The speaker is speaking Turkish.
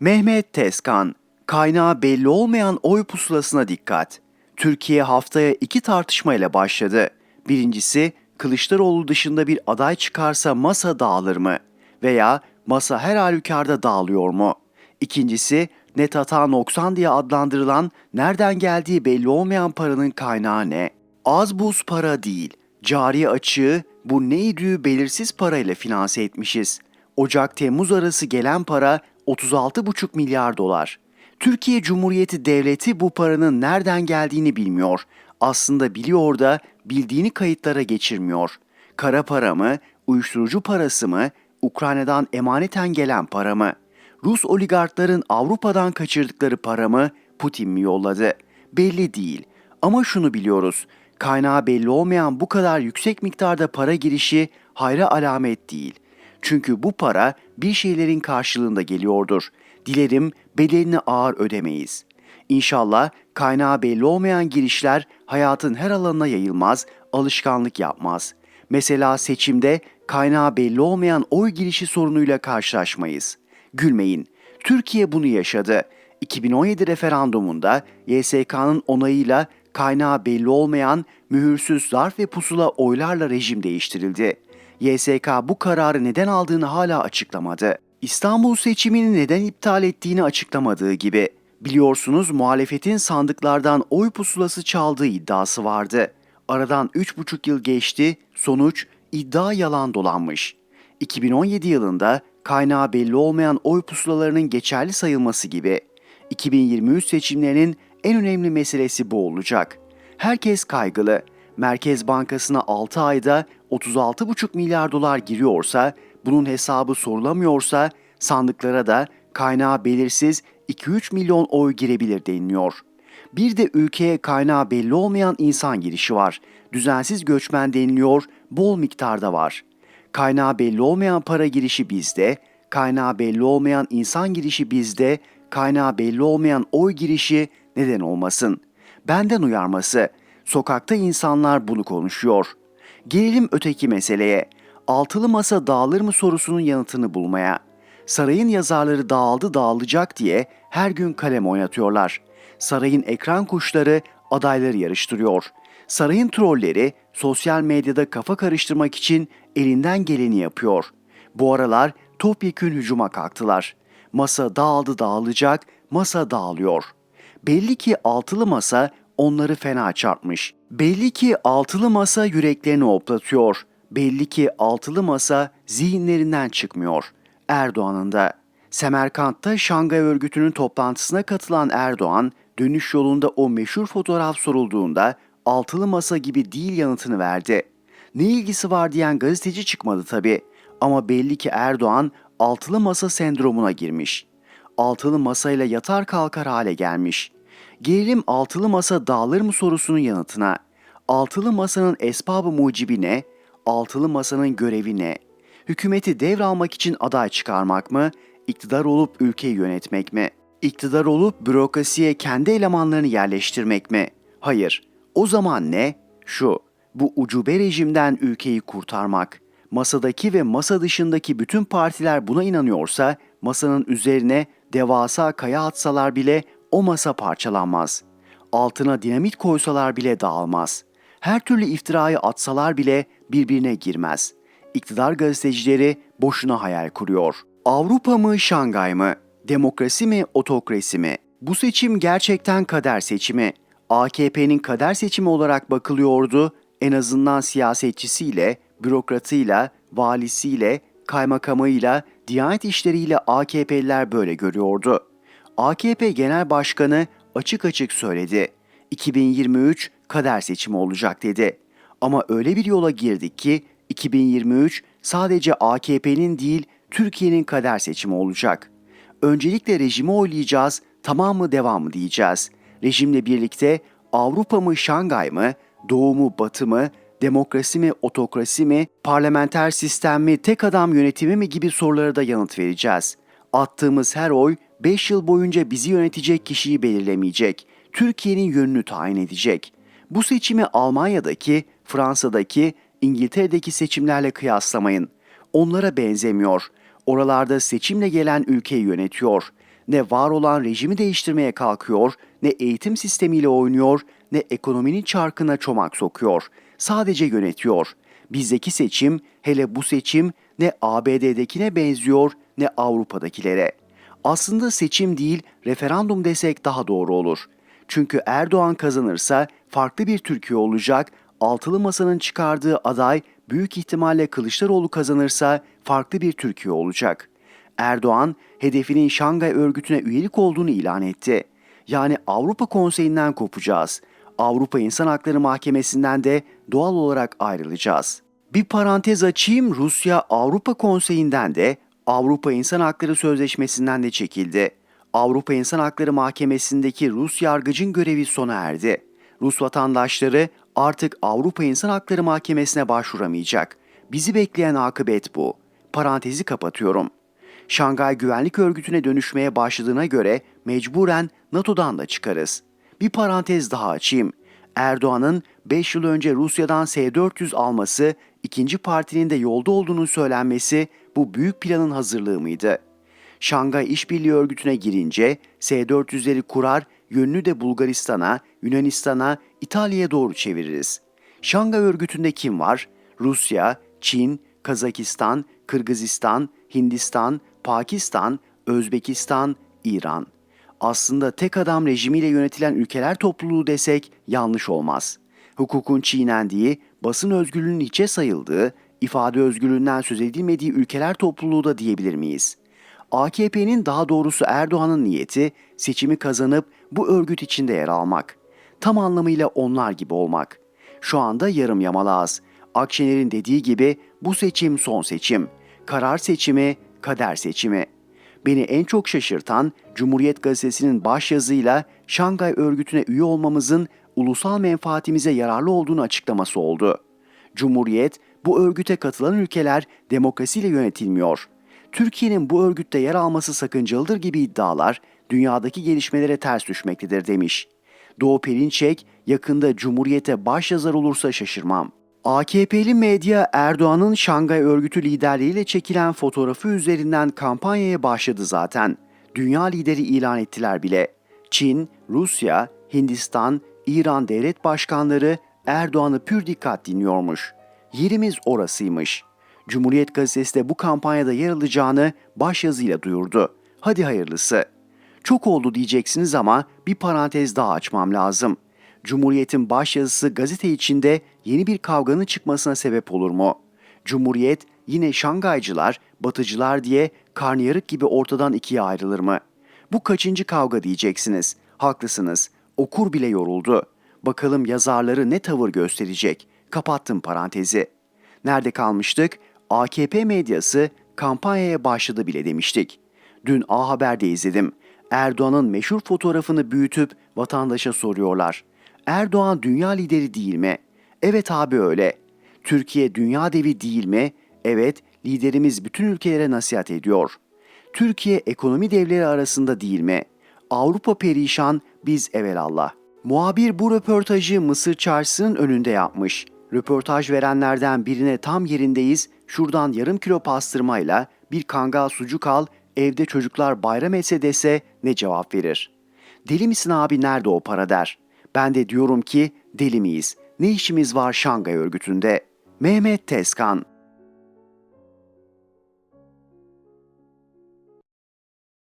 Mehmet Tezkan, kaynağı belli olmayan oy pusulasına dikkat. Türkiye haftaya iki tartışmayla başladı. Birincisi, Kılıçdaroğlu dışında bir aday çıkarsa masa dağılır mı? Veya masa her halükarda dağılıyor mu? İkincisi, net hata noksan diye adlandırılan nereden geldiği belli olmayan paranın kaynağı ne? Az buz para değil, cari açığı bu neydi belirsiz parayla finanse etmişiz. Ocak-Temmuz arası gelen para 36,5 milyar dolar. Türkiye Cumhuriyeti Devleti bu paranın nereden geldiğini bilmiyor. Aslında biliyor da bildiğini kayıtlara geçirmiyor. Kara para mı, uyuşturucu parası mı, Ukrayna'dan emaneten gelen para mı? Rus oligarkların Avrupa'dan kaçırdıkları para mı, Putin mi yolladı? Belli değil. Ama şunu biliyoruz. Kaynağı belli olmayan bu kadar yüksek miktarda para girişi hayra alamet değil. Çünkü bu para bir şeylerin karşılığında geliyordur. Dilerim bedelini ağır ödemeyiz. İnşallah kaynağı belli olmayan girişler hayatın her alanına yayılmaz, alışkanlık yapmaz. Mesela seçimde kaynağı belli olmayan oy girişi sorunuyla karşılaşmayız. Gülmeyin. Türkiye bunu yaşadı. 2017 referandumunda YSK'nın onayıyla kaynağı belli olmayan mühürsüz zarf ve pusula oylarla rejim değiştirildi. YSK bu kararı neden aldığını hala açıklamadı. İstanbul seçimini neden iptal ettiğini açıklamadığı gibi. Biliyorsunuz muhalefetin sandıklardan oy pusulası çaldığı iddiası vardı. Aradan 3,5 yıl geçti, sonuç iddia yalan dolanmış. 2017 yılında kaynağı belli olmayan oy pusulalarının geçerli sayılması gibi. 2023 seçimlerinin en önemli meselesi bu olacak. Herkes kaygılı. Merkez Bankası'na 6 ayda 36,5 milyar dolar giriyorsa, bunun hesabı sorulamıyorsa sandıklara da kaynağı belirsiz 2-3 milyon oy girebilir deniliyor. Bir de ülkeye kaynağı belli olmayan insan girişi var. Düzensiz göçmen deniliyor, bol miktarda var. Kaynağı belli olmayan para girişi bizde, kaynağı belli olmayan insan girişi bizde, kaynağı belli olmayan oy girişi neden olmasın? Benden uyarması. Sokakta insanlar bunu konuşuyor. Gelelim öteki meseleye. Altılı masa dağılır mı sorusunun yanıtını bulmaya. Sarayın yazarları dağıldı dağılacak diye her gün kalem oynatıyorlar. Sarayın ekran kuşları adayları yarıştırıyor. Sarayın trolleri sosyal medyada kafa karıştırmak için elinden geleni yapıyor. Bu aralar topyekün hücuma kalktılar. Masa dağıldı dağılacak, masa dağılıyor. Belli ki altılı masa onları fena çarpmış. Belli ki altılı masa yüreklerini oplatıyor. Belli ki altılı masa zihinlerinden çıkmıyor. Erdoğan'ın da. Semerkant'ta Şangay örgütünün toplantısına katılan Erdoğan, dönüş yolunda o meşhur fotoğraf sorulduğunda altılı masa gibi değil yanıtını verdi. Ne ilgisi var diyen gazeteci çıkmadı tabi. Ama belli ki Erdoğan altılı masa sendromuna girmiş. Altılı masayla yatar kalkar hale gelmiş. Gelelim altılı masa dağılır mı sorusunun yanıtına. Altılı masanın esbabı mucibi ne? Altılı masanın görevi ne? Hükümeti devralmak için aday çıkarmak mı? İktidar olup ülkeyi yönetmek mi? İktidar olup bürokrasiye kendi elemanlarını yerleştirmek mi? Hayır. O zaman ne? Şu. Bu ucube rejimden ülkeyi kurtarmak. Masadaki ve masa dışındaki bütün partiler buna inanıyorsa masanın üzerine devasa kaya atsalar bile o masa parçalanmaz. Altına dinamit koysalar bile dağılmaz. Her türlü iftirayı atsalar bile birbirine girmez. İktidar gazetecileri boşuna hayal kuruyor. Avrupa mı Şangay mı? Demokrasi mi otokrasi mi? Bu seçim gerçekten kader seçimi. AKP'nin kader seçimi olarak bakılıyordu. En azından siyasetçisiyle, bürokratıyla, valisiyle, kaymakamıyla, Diyanet işleriyle AKP'liler böyle görüyordu. AKP Genel Başkanı açık açık söyledi. 2023 kader seçimi olacak dedi. Ama öyle bir yola girdik ki 2023 sadece AKP'nin değil Türkiye'nin kader seçimi olacak. Öncelikle rejimi oylayacağız, tamam mı devam mı diyeceğiz. Rejimle birlikte Avrupa mı Şangay mı, Doğu mu Batı mı, demokrasi mi otokrasi mi, parlamenter sistem mi, tek adam yönetimi mi gibi sorulara da yanıt vereceğiz. Attığımız her oy 5 yıl boyunca bizi yönetecek kişiyi belirlemeyecek. Türkiye'nin yönünü tayin edecek. Bu seçimi Almanya'daki, Fransa'daki, İngiltere'deki seçimlerle kıyaslamayın. Onlara benzemiyor. Oralarda seçimle gelen ülkeyi yönetiyor. Ne var olan rejimi değiştirmeye kalkıyor, ne eğitim sistemiyle oynuyor, ne ekonominin çarkına çomak sokuyor. Sadece yönetiyor. Bizdeki seçim, hele bu seçim ne ABD'dekine benziyor ne Avrupa'dakilere. Aslında seçim değil, referandum desek daha doğru olur. Çünkü Erdoğan kazanırsa farklı bir Türkiye olacak, altılı masanın çıkardığı aday büyük ihtimalle Kılıçdaroğlu kazanırsa farklı bir Türkiye olacak. Erdoğan hedefinin Şangay örgütüne üyelik olduğunu ilan etti. Yani Avrupa Konseyi'nden kopacağız. Avrupa İnsan Hakları Mahkemesi'nden de doğal olarak ayrılacağız. Bir parantez açayım Rusya Avrupa Konseyi'nden de Avrupa İnsan Hakları Sözleşmesi'nden de çekildi. Avrupa İnsan Hakları Mahkemesi'ndeki Rus yargıcın görevi sona erdi. Rus vatandaşları artık Avrupa İnsan Hakları Mahkemesi'ne başvuramayacak. Bizi bekleyen akıbet bu. Parantezi kapatıyorum. Şangay Güvenlik Örgütü'ne dönüşmeye başladığına göre mecburen NATO'dan da çıkarız. Bir parantez daha açayım. Erdoğan'ın 5 yıl önce Rusya'dan S-400 alması, ikinci partinin de yolda olduğunu söylenmesi bu büyük planın hazırlığı mıydı? Şangay İşbirliği Örgütü'ne girince S-400'leri kurar, yönünü de Bulgaristan'a, Yunanistan'a, İtalya'ya doğru çeviririz. Şangay Örgütü'nde kim var? Rusya, Çin, Kazakistan, Kırgızistan, Hindistan, Pakistan, Özbekistan, İran. Aslında tek adam rejimiyle yönetilen ülkeler topluluğu desek yanlış olmaz. Hukukun çiğnendiği, basın özgürlüğünün hiçe sayıldığı, ifade özgürlüğünden söz edilmediği ülkeler topluluğu da diyebilir miyiz? AKP'nin daha doğrusu Erdoğan'ın niyeti seçimi kazanıp bu örgüt içinde yer almak. Tam anlamıyla onlar gibi olmak. Şu anda yarım yamalağız. Akşener'in dediği gibi bu seçim son seçim. Karar seçimi, kader seçimi. Beni en çok şaşırtan Cumhuriyet Gazetesi'nin başyazıyla Şangay örgütüne üye olmamızın ulusal menfaatimize yararlı olduğunu açıklaması oldu. Cumhuriyet, bu örgüte katılan ülkeler demokrasiyle yönetilmiyor. Türkiye'nin bu örgütte yer alması sakıncalıdır gibi iddialar dünyadaki gelişmelere ters düşmektedir demiş. Doğu Perinçek yakında Cumhuriyete başyazar olursa şaşırmam. AKP'li medya Erdoğan'ın Şangay örgütü liderliğiyle çekilen fotoğrafı üzerinden kampanyaya başladı zaten. Dünya lideri ilan ettiler bile. Çin, Rusya, Hindistan, İran devlet başkanları Erdoğan'ı pür dikkat dinliyormuş. Yerimiz orasıymış. Cumhuriyet Gazetesi de bu kampanyada yer alacağını başyazıyla duyurdu. Hadi hayırlısı. Çok oldu diyeceksiniz ama bir parantez daha açmam lazım. Cumhuriyet'in başyazısı gazete içinde yeni bir kavganın çıkmasına sebep olur mu? Cumhuriyet yine Şangaycılar, Batıcılar diye karnıyarık gibi ortadan ikiye ayrılır mı? Bu kaçıncı kavga diyeceksiniz. Haklısınız. Okur bile yoruldu. Bakalım yazarları ne tavır gösterecek. Kapattım parantezi. Nerede kalmıştık? AKP medyası kampanyaya başladı bile demiştik. Dün A Haber'de izledim. Erdoğan'ın meşhur fotoğrafını büyütüp vatandaşa soruyorlar. Erdoğan dünya lideri değil mi? Evet abi öyle. Türkiye dünya devi değil mi? Evet, liderimiz bütün ülkelere nasihat ediyor. Türkiye ekonomi devleri arasında değil mi? Avrupa perişan, biz evelallah. Muhabir bu röportajı Mısır çarşısının önünde yapmış. Röportaj verenlerden birine tam yerindeyiz, şuradan yarım kilo pastırmayla bir kangal sucuk al, evde çocuklar bayram etse dese ne cevap verir? Deli misin abi nerede o para der. Ben de diyorum ki deli miyiz? Ne işimiz var Şangay örgütünde? Mehmet Tezkan